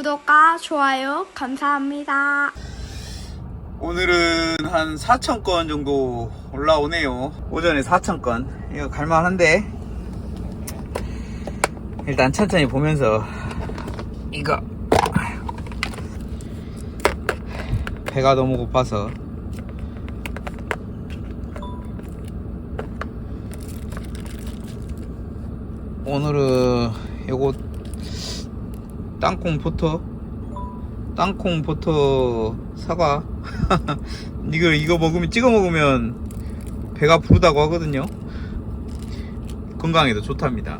구독과 좋아요 감사합니다. 오늘은 한 4,000건 정도 올라오네요. 오전에 4,000건. 이거 갈만한데. 일단 천천히 보면서 이거 배가 너무 고파서 오늘은 요거 땅콩 버터? 땅콩 버터 사과? 이걸 이거 먹으면 찍어 먹으면 배가 부르다고 하거든요. 건강에도 좋답니다.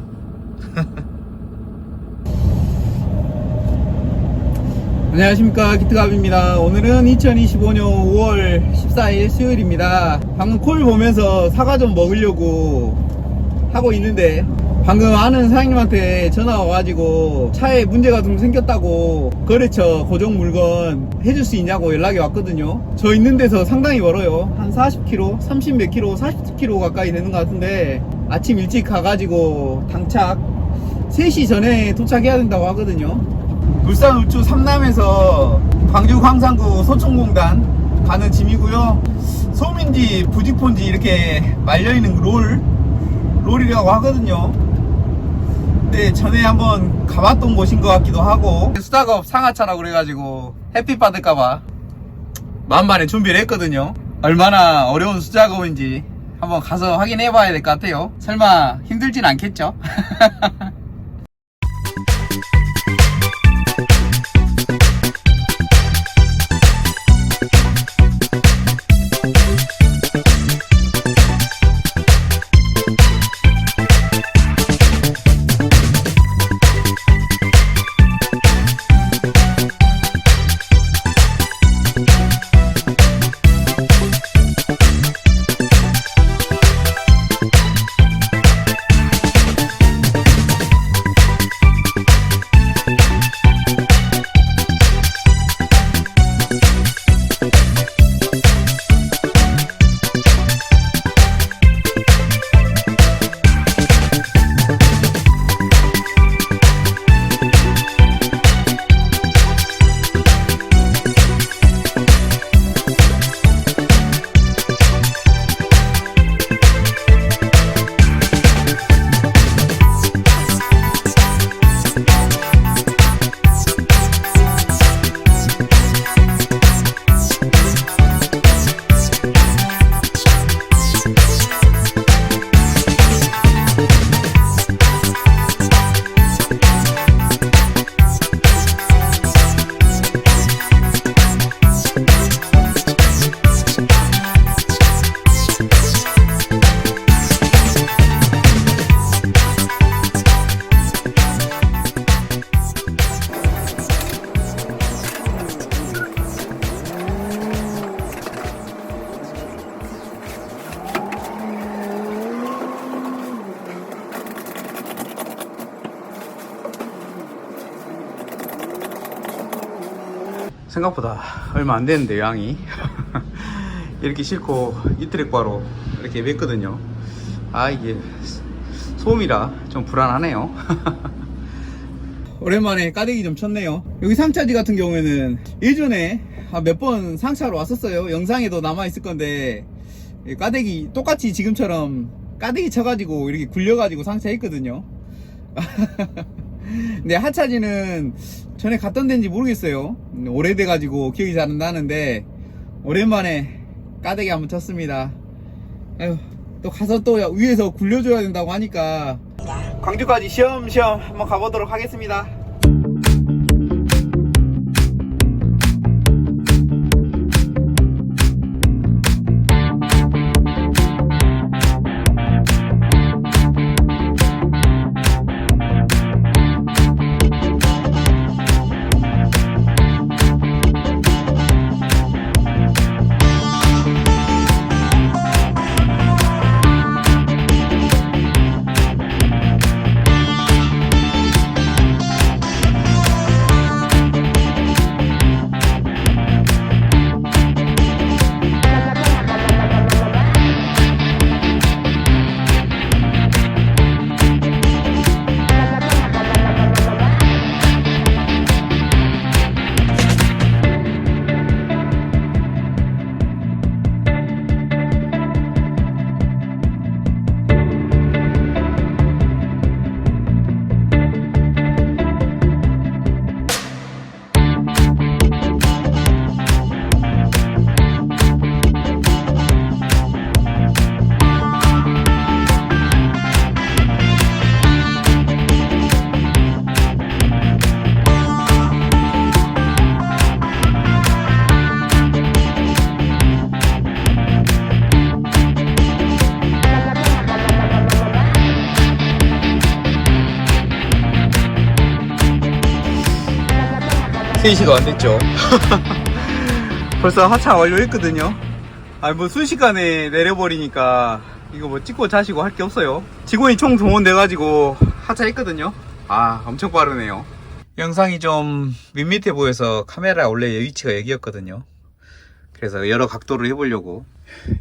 안녕하십니까. 기트갑입니다. 오늘은 2025년 5월 14일 수요일입니다. 방금 콜 보면서 사과 좀 먹으려고 하고 있는데 방금 아는 사장님한테 전화 와가지고 차에 문제가 좀 생겼다고 거래처 고정 물건 해줄 수 있냐고 연락이 왔거든요. 저 있는 데서 상당히 멀어요. 한 40km 30몇 킬로 40km 가까이 되는 것 같은데 아침 일찍 가가지고 당착. 3시 전에 도착해야 된다고 하거든요. 울산 울주 삼남에서 광주 광산구 소총공단 가는 짐이고요. 소민지 부직폰지 이렇게 말려있는 롤 롤이라고 하거든요 근데 전에 한번 가봤던 곳인 것 같기도 하고. 수작업 상하차라고 그래가지고 햇빛 받을까봐 만만에 준비를 했거든요. 얼마나 어려운 수작업인지 한번 가서 확인해 봐야 될 것 같아요. 설마 힘들진 않겠죠? 생각보다 얼마 안 되는데 양이. 이렇게 싣고 이트랙바로 이렇게 맸거든요. 아 이게 소음이라 좀 불안하네요. 오랜만에 까대기 좀 쳤네요. 여기 상차지 같은 경우에는 예전에 몇 번 상차로 왔었어요. 영상에도 남아있을 건데 이 까대기 똑같이 지금처럼 까대기 쳐가지고 이렇게 굴려가지고 상차했거든요 근데 하차지는 전에 갔던 데인지 모르겠어요. 음, 오래돼가지고 기억이 잘 안 나는데 오랜만에 까대기 한번 쳤습니다. 아유, 또 가서 또 위에서 굴려줘야 된다고 하니까 광주까지 시험시험 한번 가보도록 하겠습니다. 3시도 안 됐죠. 벌써 하차 완료했거든요. 아니, 뭐 순식간에 내려버리니까 이거 뭐 찍고 자시고 할 게 없어요. 직원이 총 동원돼가지고 하차했거든요. 아, 엄청 빠르네요. 영상이 좀 밋밋해 보여서 카메라 원래 위치가 여기였거든요. 그래서 여러 각도를 해보려고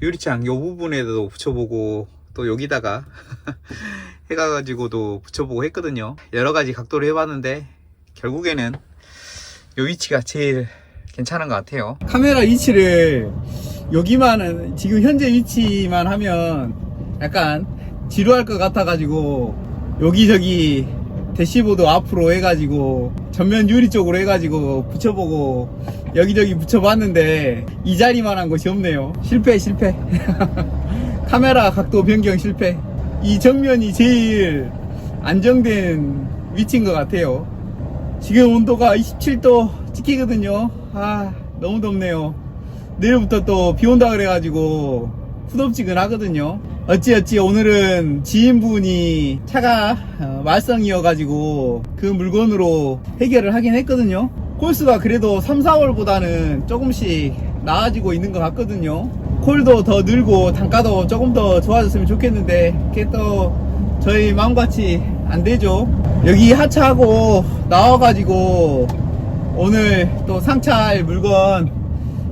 유리창 요 부분에도 붙여보고 또 여기다가 해가지고도 붙여보고 했거든요. 여러 가지 각도로 해봤는데 결국에는 요 위치가 제일 괜찮은 것 같아요. 카메라 위치를 여기만 지금 현재 위치만 하면 약간 지루할 것 같아 가지고 여기저기 대시보드 앞으로 해가지고 전면 유리 쪽으로 해가지고 붙여보고 여기저기 붙여봤는데 이 자리만한 곳이 없네요. 실패 실패. 카메라 각도 변경 실패. 이 정면이 제일 안정된 위치인 것 같아요. 지금 온도가 27도 찍히거든요. 아, 너무 덥네요. 내일부터 또 비 온다 그래가지고 후덥지근하거든요. 어찌어찌 오늘은 지인분이 차가 어, 말썽이어가지고 그 물건으로 해결을 하긴 했거든요. 콜수가 그래도 3, 4월보다는 조금씩 나아지고 있는 것 같거든요. 콜도 더 늘고 단가도 조금 더 좋아졌으면 좋겠는데 그게 또 저희 마음같이 안 되죠. 여기 하차하고 나와가지고 오늘 또 상차할 물건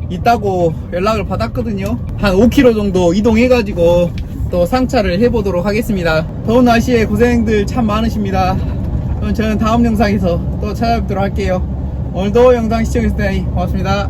있다고 연락을 받았거든요. 한 5km 정도 이동해가지고 또 상차를 해보도록 하겠습니다. 더운 날씨에 고생들 참 많으십니다. 그럼 저는 다음 영상에서 또 찾아뵙도록 할게요. 오늘도 영상 시청해주셔서 고맙습니다.